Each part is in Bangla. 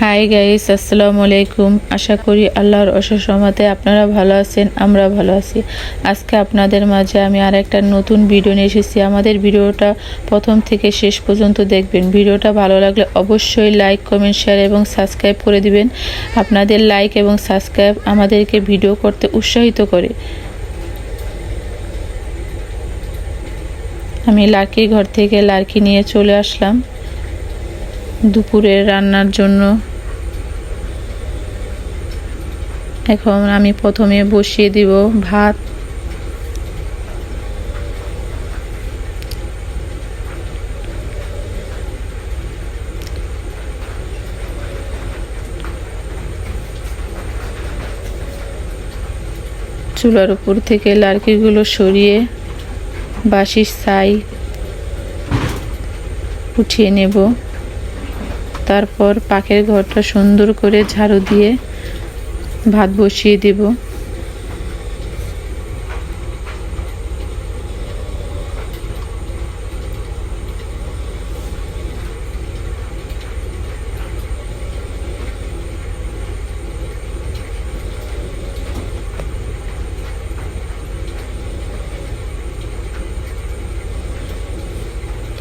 হাই গাইস আসসালামু আলাইকুম আশা করি আল্লাহর রহমতে আপনারা ভালো আছেন, আমরা ভালো আছি। আজকে আপনাদের মাঝে আমি আর একটা নতুন ভিডিও নিয়ে এসেছি। আমাদের ভিডিওটা প্রথম থেকে শেষ পর্যন্ত দেখবেন। ভিডিওটা ভালো লাগলে অবশ্যই লাইক কমেন্ট শেয়ার এবং সাবস্ক্রাইব করে দিবেন। আপনাদের লাইক এবং সাবস্ক্রাইব আমাদেরকে ভিডিও করতে উৎসাহিত করে। আমি লার্কির ঘর থেকে লার্কি নিয়ে চলে আসলাম। দুপুরে রান্নার জন্য। এখন আমি প্রথমে বসিয়ে দিব ভাত। চুলার উপর থেকে লার্কিগুলো সরিয়ে বাসির ছাই উঠিয়ে নেব। তারপর পাখের ঘরটা সুন্দর করে ঝাড়ু দিয়ে ভাত বসিয়ে দেব।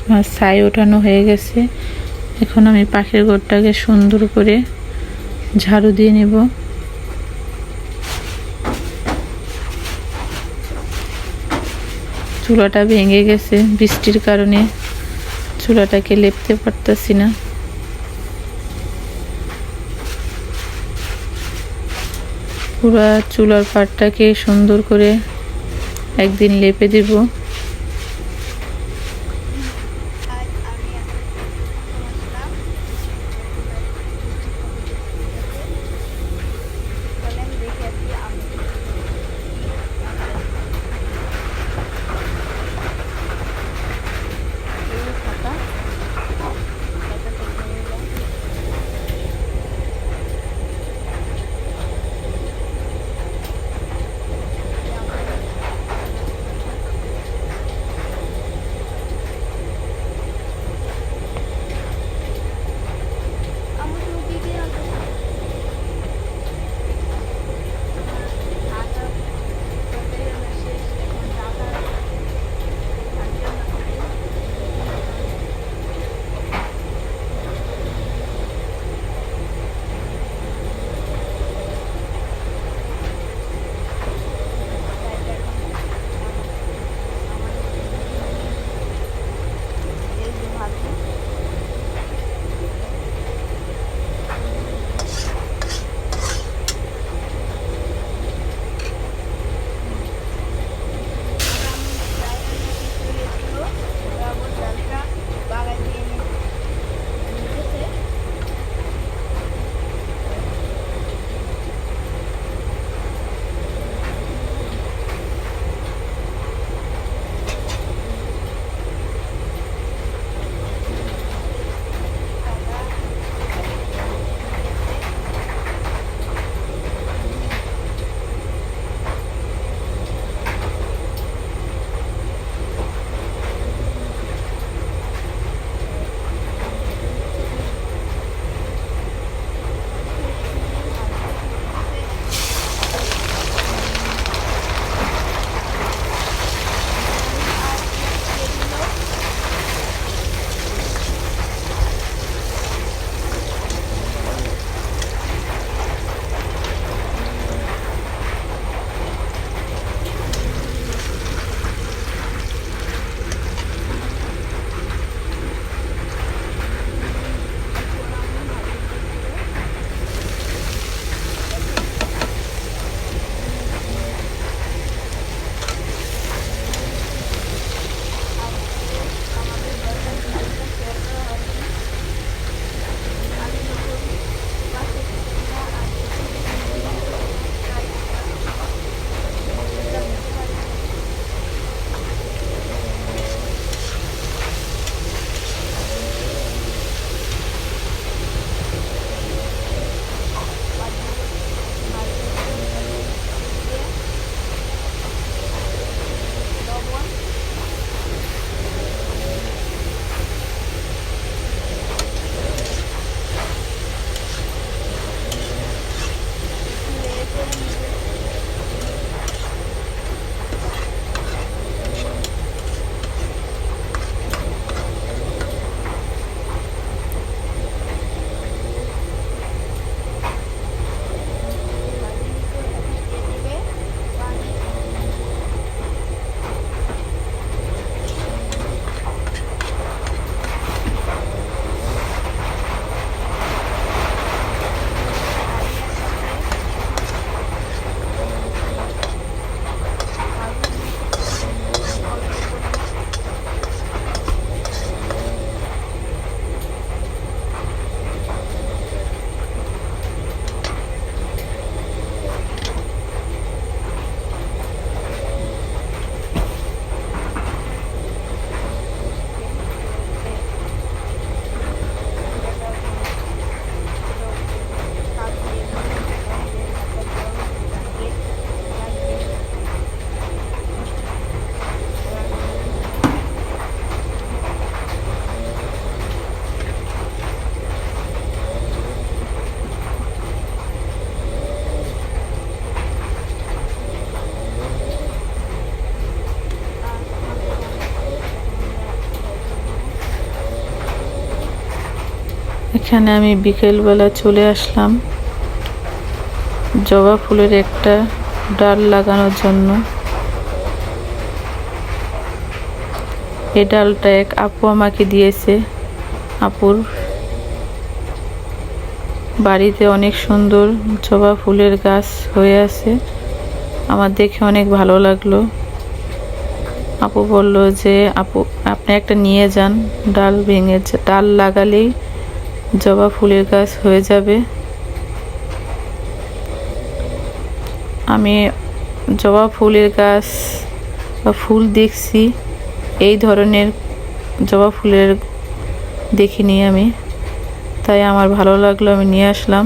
আমার ছাই ওঠানো হয়ে গেছে। এখন আমি পাখির ঘরটাকে সুন্দর করে ঝাড়ু দিয়ে নেব। চুলাটা ভেঙে গেছে, বৃষ্টির কারণে চুলাটাকে লেপতে পারতেছি না। পুরা চুলার পাটটাকে সুন্দর করে একদিন লেপে দেব। এখানে আমি বিকেলবেলা চলে আসলাম জবা ফুলের একটা ডাল লাগানোর জন্য। এই ডালটা এক আপু আমাকে দিয়েছে। আপুর বাড়িতে অনেক সুন্দর জবা ফুলের গাছ হয়ে আছে। আমার দেখে অনেক ভালো লাগল। আপু বলল যে, আপু, আপনি একটা নিয়ে যান। ডাল ভেঙে ডাল লাগালেই জবা ফুলের গাছ হয়ে যাবে। আমি জবা ফুলের গাছ বা ফুল দেখছি, এই ধরনের জবা ফুলের দেখিনি আমি। তাই আমার ভালো লাগল, আমি নিয়ে আসলাম।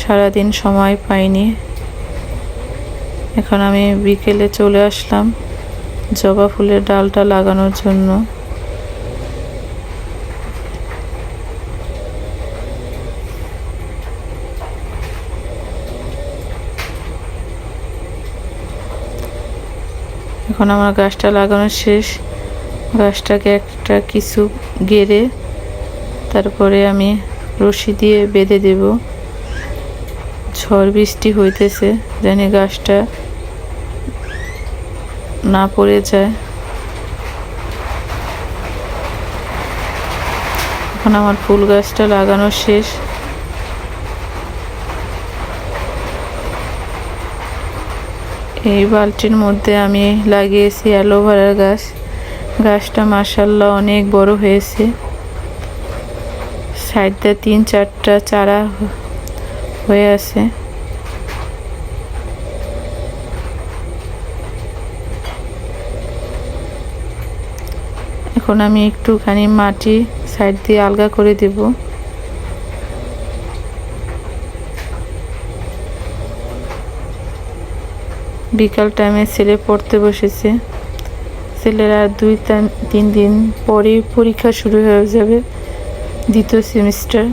সারাদিন সময় পাইনি। এখন আমি বিকেলে চলে আসলাম জবা ফুলের ডালটা লাগানোর জন্য। এখন আমার গাছটা লাগানো শেষ। গাছটাকে একটা কিছু গেড়ে তারপরে আমি রশি দিয়ে বেঁধে দেব। ঝড় বৃষ্টি হইতেছে, যেন গাছটা না পড়ে যায়। এখন আমার ফুল গাছটা লাগানো শেষ। এই বালতির মধ্যে আমি লাগিয়েছি অ্যালোভেরার গাছ। গাছটা মাসাল্লাহ অনেক বড় হয়েছে। সাইড তিন চারটা চারা হয়ে আছে। এখন আমি একটুখানি মাটি সাইড দিয়ে আলগা করে দেব। বিকাল টাইমে ছেলে পড়তে বসেছে। ছেলেরা দুই তিন- তিন দিন পরেই পরীক্ষা শুরু হয়ে যাবে দ্বিতীয় সেমিস্টার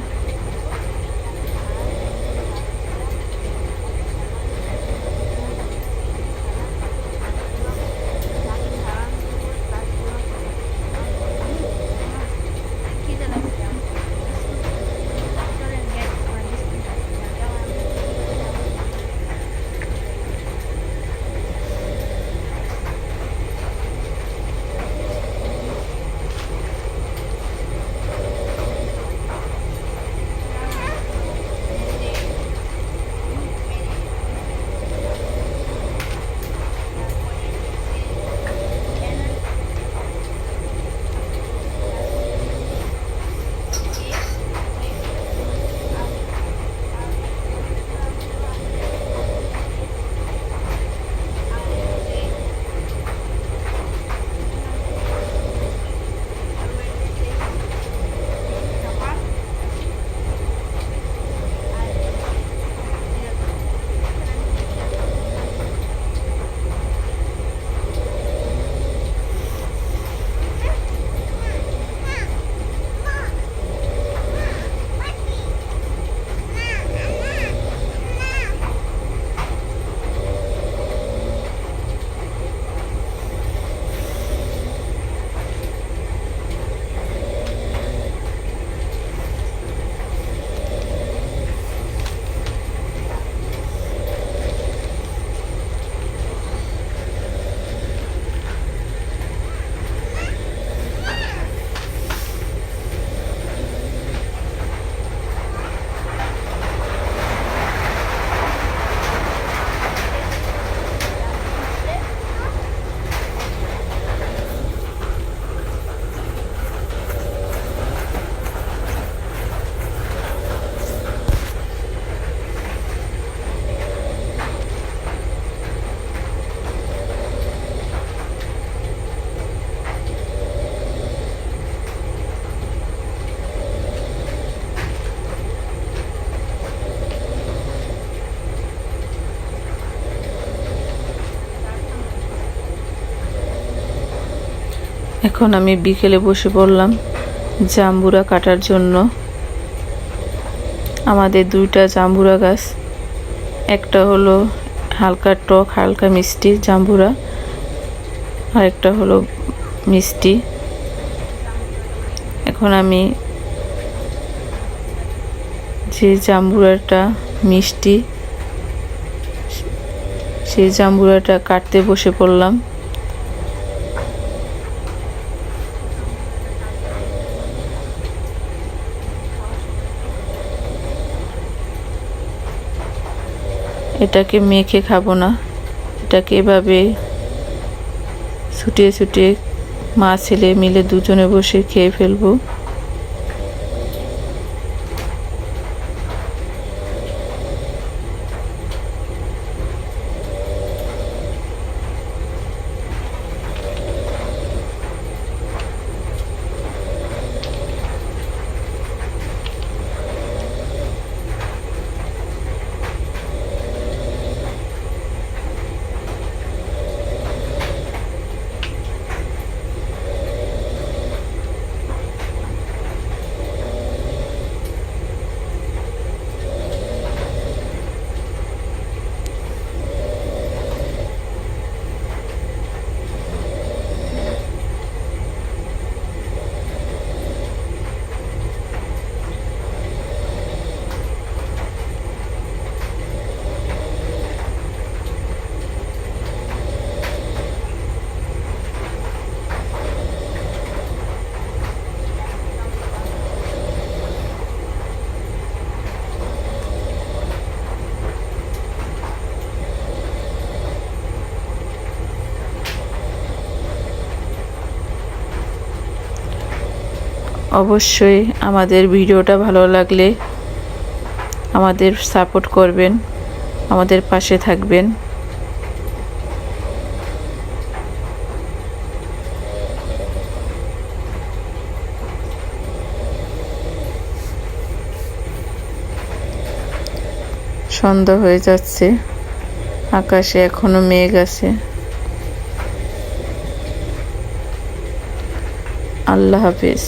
এখন আমি বিকেলে বসে পড়লাম জাম্বুরা কাটার জন্য। আমাদের দুইটা জাম্বুরা গাছ, একটা হলো হালকা টক, হালকা মিষ্টি জাম্বুরা, আর একটা হলো মিষ্টি। এখন আমি যে জাম্বুরাটা মিষ্টি সেই জাম্বুরাটা কাটতে বসে পড়লাম। এটাকে মেখে খাব না। এটাকে এভাবে ছুটিয়ে ছুটিয়ে মা ছেলে মিলে দুজনে বসে খেয়ে ফেলব। অবশ্যই আমাদের ভিডিওটা ভালো লাগলে আমাদের সাপোর্ট করবেন, আমাদের পাশে থাকবেন। সন্ধ্যা হয়ে যাচ্ছে, আকাশে এখনও মেঘ আছে। আল্লাহ হাফিজ।